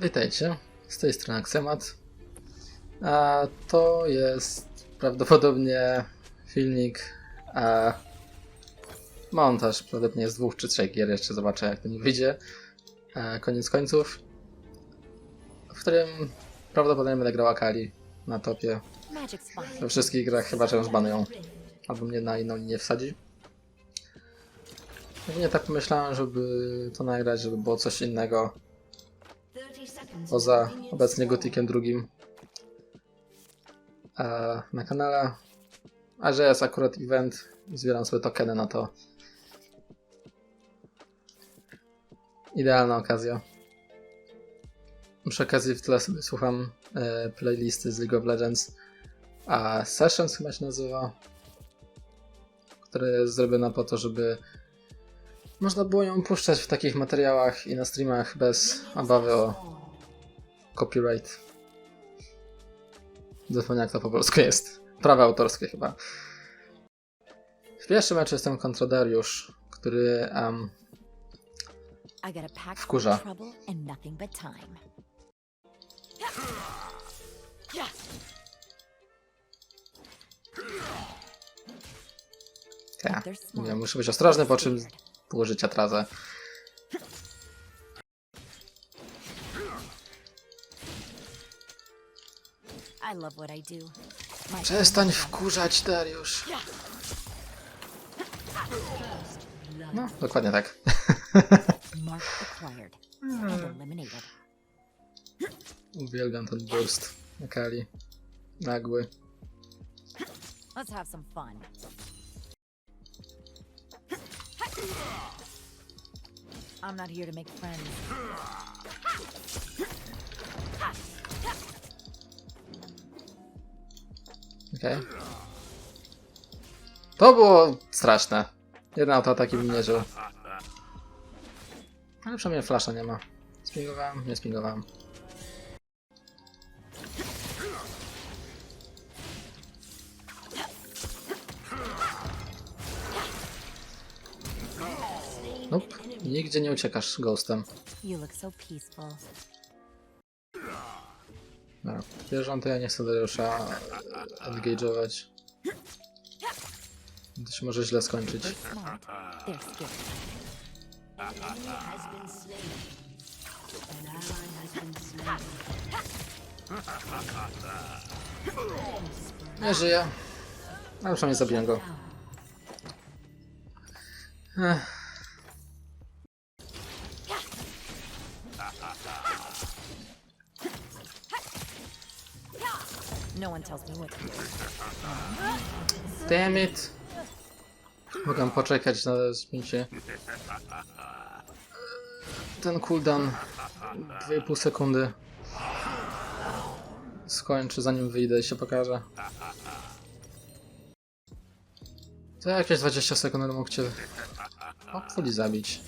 Witajcie, z tej strony Aksemat. A to jest prawdopodobnie filmik, a montaż prawdopodobnie z dwóch czy trzech gier, jeszcze zobaczę jak to nie wyjdzie. A koniec końców, w którym prawdopodobnie będę grał Akali na topie. We wszystkich grach chyba, że ją zbanują. Albo mnie na inną linię wsadzi. Nie tak pomyślałem, żeby to nagrać, żeby było coś innego poza obecnie Gotikiem drugim e, na kanale. A że jest akurat event i zbieram sobie tokeny na to. Idealna okazja. Przy okazji w tle sobie słucham e, playlisty z League of Legends, a Sessions chyba się nazywa, która jest zrobiona po to, żeby można było ją puszczać w takich materiałach i na streamach bez obawy o copyright. Zapomniałem jak to po polsku jest. Prawa autorskie chyba. W pierwszym meczu jestem kontra Dariusz, który um, Wkurza. ja, smart. muszę być ostrożny, po czym Scared. pół I love what I do. My Przestań wkurzać, Dariusz. No, dokładnie tak. mark acquired and eliminated. Uwielbiam ten boost. Akali. Nagły. Let's have some fun. I'm not here to make friends. Okej. To było straszne. Jeden autoataki mi nie żył. Ale przynajmniej flasza nie ma. Spingowałem? Nie spingowałem. Nope. Nigdzie nie uciekasz ghostem. You look so peaceful. To ja nie chcę Dariusza engage'ować. To się może źle skończyć. Nie żyje. Ale przynajmniej zabiję go. Ech. No one tells me what to do. Damn it. Mogę poczekać na zmięcie. Ten cooldown 2,5 sekundy skończy zanim wyjdę i się pokaże. To jakieś 20 sekund mógł cię powoli zabić.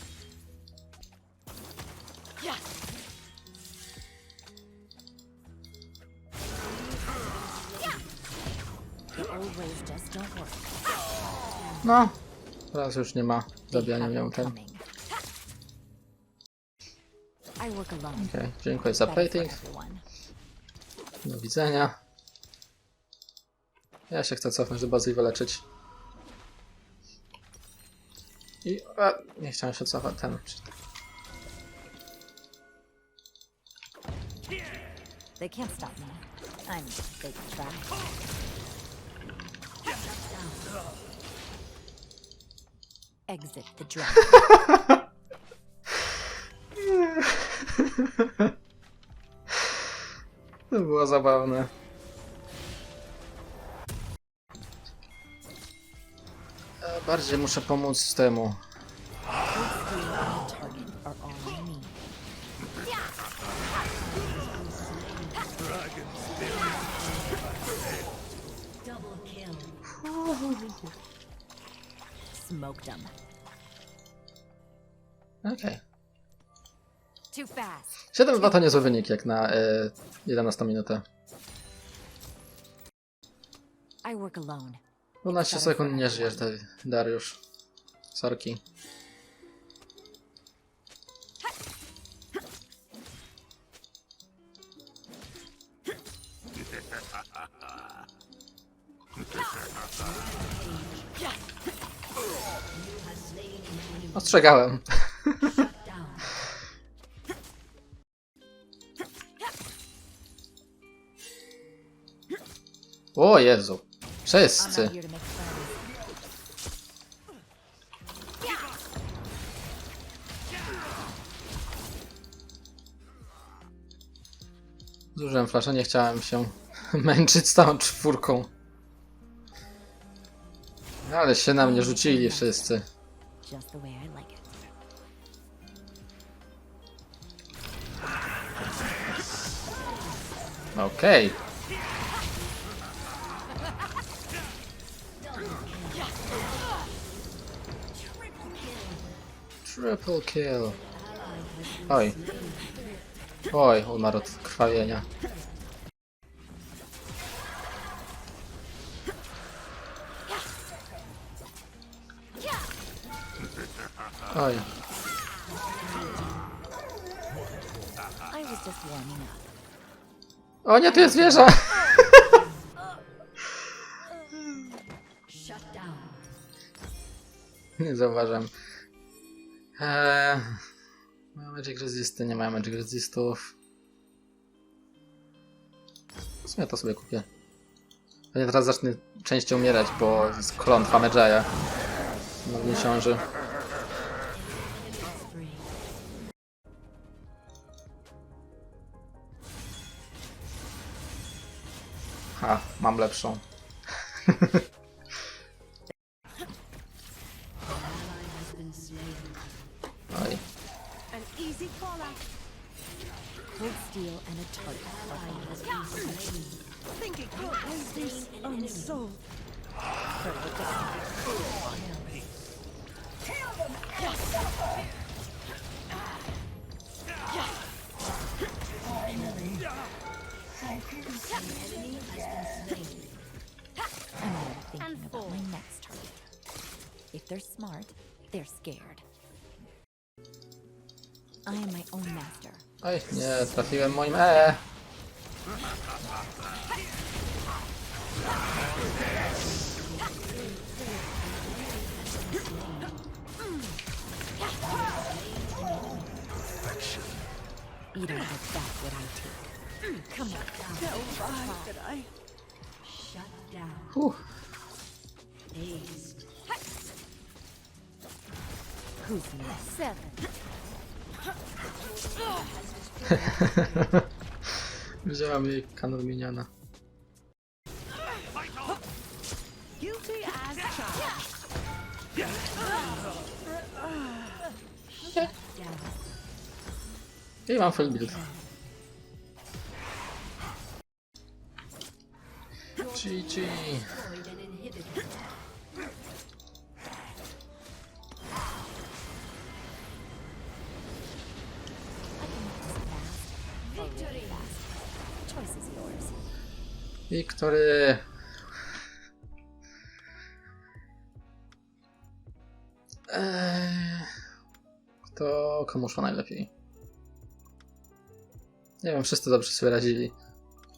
No, teraz już nie ma zabijania them ten. Okej, dziękuję za plating. Do widzenia. Ja się chcę cofnąć do bazy i wyleczyć. I... A, nie chciałem się cofać ten. They can't stop me. I'm big track. Exit the dragon. To było zabawne. E, Bardziej muszę pomóc temu. system. Okej. Too fast. 7-2 to niezły wynik jak na e, y, 11 minutę. I 12 sekund nie żyjesz, Dariusz. Sorki. Ostrzegałem. O Jezu. Wszyscy. Zużyłem flasza, nie chciałem się męczyć z tą czwórką. Ale się na mnie rzucili wszyscy. Just the way I like it. Okej. Triple kill. Oj. Oj, umarł od krwawienia. Up. O nie, tu jest wieża! Nie zauważam. Eee, mają Magic Resisty, nie mają Magic Resistów. W sumie to sobie kupię. Pewnie teraz zacznę częściej umierać, bo jest klątwa Medjaya. No nie ciąży. Ha, mam lepszą. Oj. An easy fallout. Cold steel and a target. Thinking as this unsolved. I'm already thinking about my next target. If they're smart, they're scared. I am my own master. Oj, nie, trafiłem moim E. You don't get back what I take. Come on down. So far did I? Shut down. Whew. Aced. Kuzma. Seven. Wzięła mi kanał miniana. Guilty as charged. I mam full build. Yours. Wiktory. Eee, Kto komu szło najlepiej? Nie wiem, wszyscy dobrze sobie radzili.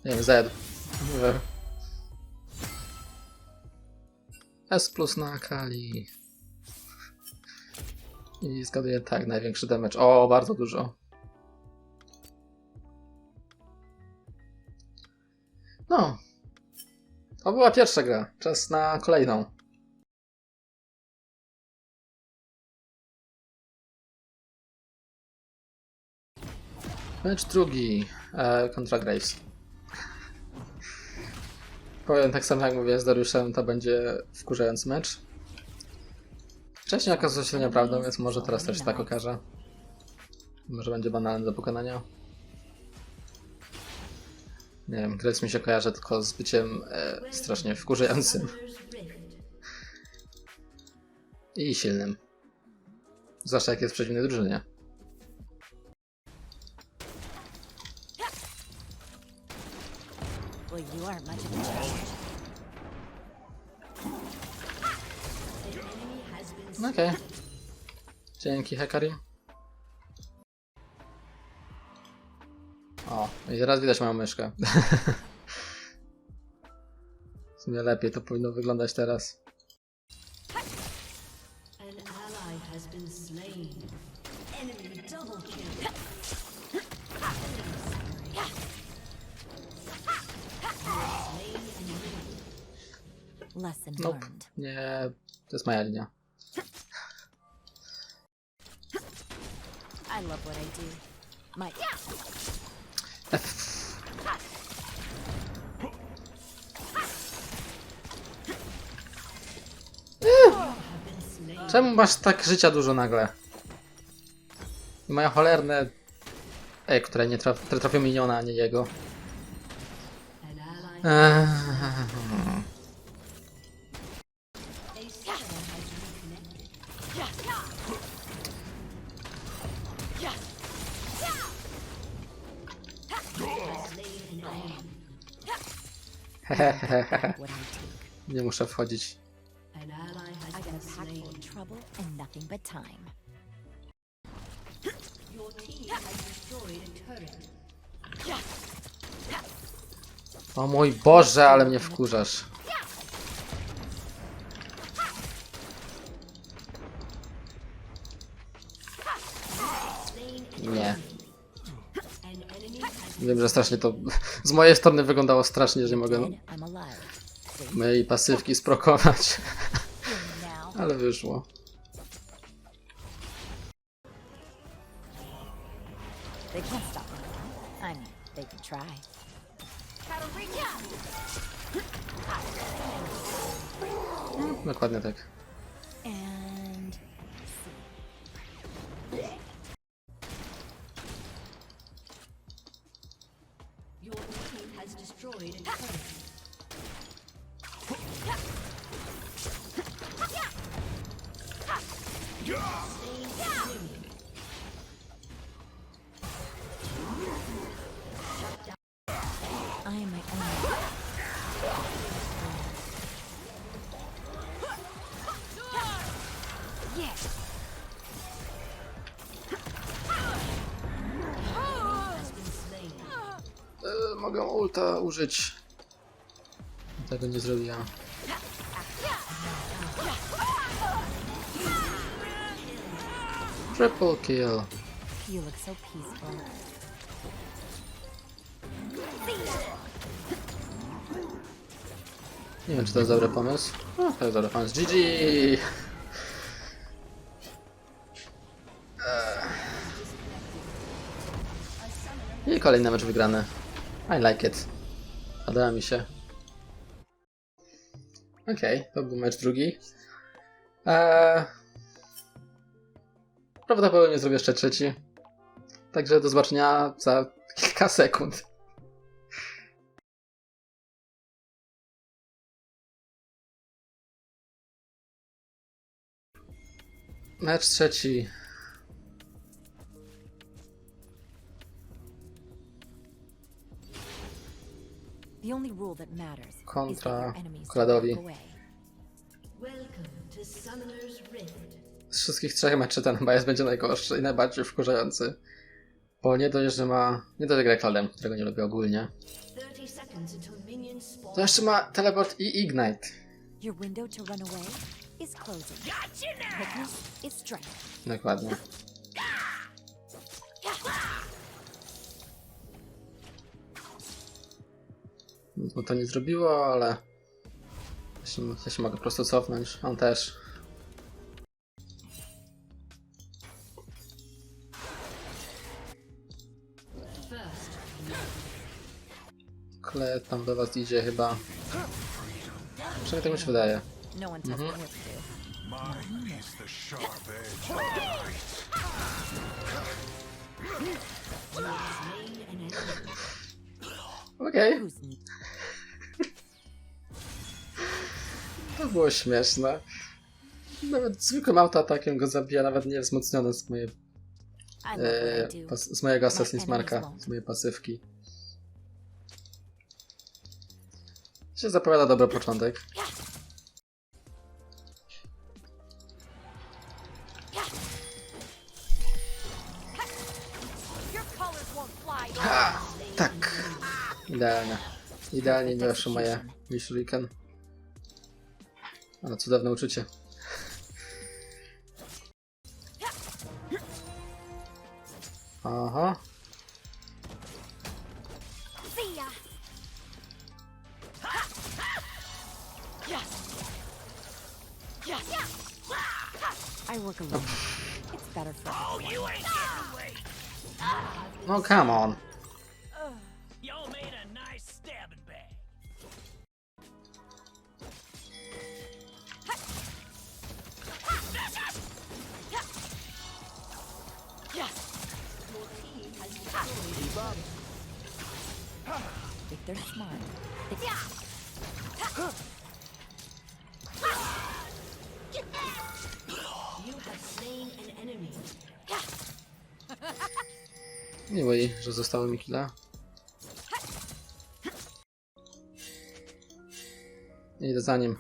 Nie wiem, Z. S plus na Akali. I zgaduję tak, największy damage. O, bardzo dużo. No. To była pierwsza gra. Czas na kolejną. Mecz drugi e, kontra Graves. Powiem tak samo jak mówię z Dariuszem, to będzie wkurzający mecz. Wcześniej okazało się nieprawdą, więc może teraz też się tak okaże. Może będzie banalny do pokonania. Nie wiem, Graves mi się kojarzy tylko z byciem e, strasznie wkurzającym. I silnym. Zwłaszcza jak jest w przeciwnej drużynie. Well, you aren't much of a challenge. Okej. Dzięki, Hekarim. O, i teraz widać moją myszkę. sumie lepiej to powinno wyglądać teraz. Lesson Nope. learned. Nie, to jest moja linia. I love what I do. My Czemu masz tak życia dużo nagle? I mają cholerne... Ej, które nie traf które trafią miniona, a nie jego. Eee, destroyed a turret. O mój Boże, ale mnie wkurzasz. Wiem, że strasznie to z mojej strony wyglądało strasznie, że nie mogę mojej pasywki sprokować, ale wyszło. They can't stop me. I mean, they can try. Dokładnie tak. Wait and cut. Yeah! Mogę ulta użyć. Tego nie zrobiłam. Triple kill. You look so peaceful. Nie wiem, czy to jest dobry pomysł. No, to jest dobry pomysł. GG! Eee. I kolejny mecz wygrany. I like it. Podoba mi się. Okej, to był mecz drugi. Eee... Prawdopodobnie zrobię jeszcze trzeci. Także do zobaczenia za kilka sekund. Mecz trzeci. Only rule that matters is that Kontra your enemies don't Kladowi. walk away. Welcome to Summoner's Rift. Z wszystkich trzech meczy ten chyba jest będzie najgorszy i najbardziej wkurzający. Bo nie dość, że ma... Nie dość, że gra Cloudem, którego nie lubię ogólnie. 30 seconds until minions spawn. To jeszcze ma teleport i ignite. Your window to run away is closing. Quickness is strength. Dokładnie. Nic mu to nie zrobiło, ale... Jeśli, jeśli mogę po prostu cofnąć, on też. First, Kle tam do was idzie chyba. Przynajmniej tak mi się wydaje. No one tells to było śmieszne. Nawet zwykłym autoatakiem go zabija, nawet nie wzmocniony z, love e, pas, z mojego Assassin's Marka, z mojej pasywki. Się zapowiada dobry początek. Tak. Idealnie. Idealnie nie weszło moje Mishuriken. Ale cudowne uczucie. Aha. Everyone. No come on. Miło jej, że zostały mi killa. Idę za nim.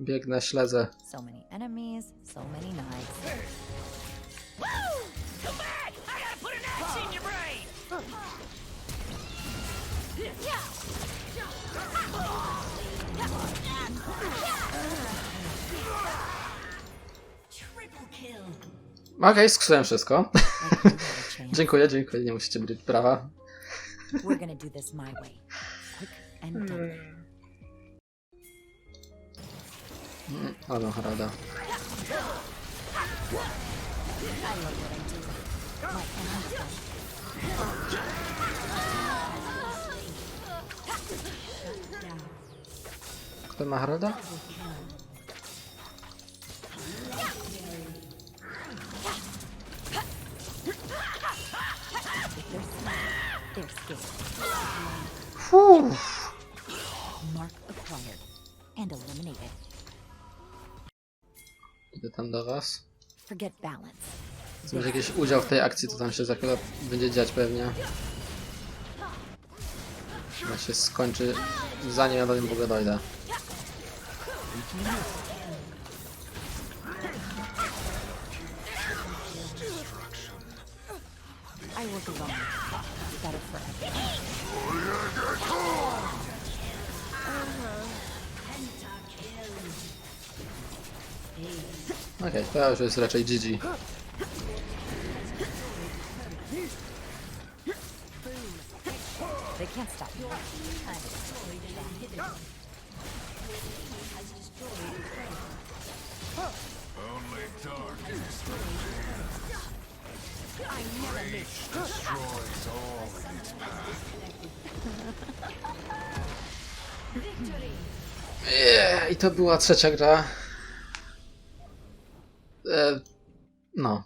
Biegnę, śledzę. so many enemies, so many knives. Okej, wszystko. Had a chance. dziękuję, dziękuję, nie musicie być brawa. We're gonna do this my way. Fuh. Mark acquired and eliminated. Idę tam do was. Forget balance. Chcę mieć jakiś udział w tej akcji, to tam się za chwilę będzie dziać pewnie. Chyba się skończy, zanim ja do nim w ogóle dojdę. Work alone. It's better for. Okej, to już jest raczej GG. They can't stop me. Only Rage destroys all in its path. I to była trzecia gra. E, no.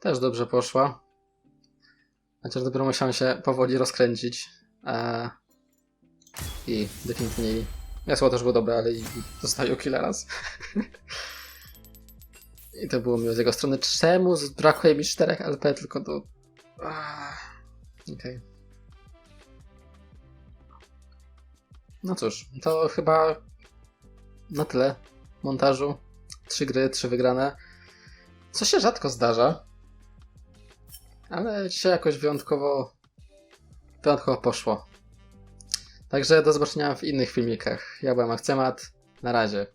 Też dobrze poszła. Chociaż dopiero musiałem się powoli rozkręcić. E, I definitnie jasło też było dobre, ale i, i zostawił killa raz. I to było miłe z jego strony. Czemu brakuje mi 4 LP tylko do... Okej. No cóż, to chyba na tyle montażu. Trzy gry, trzy wygrane. Co się rzadko zdarza. Ale dzisiaj jakoś wyjątkowo wyjątkowo poszło. Także do zobaczenia w innych filmikach. Ja byłem Akcemat. Na razie.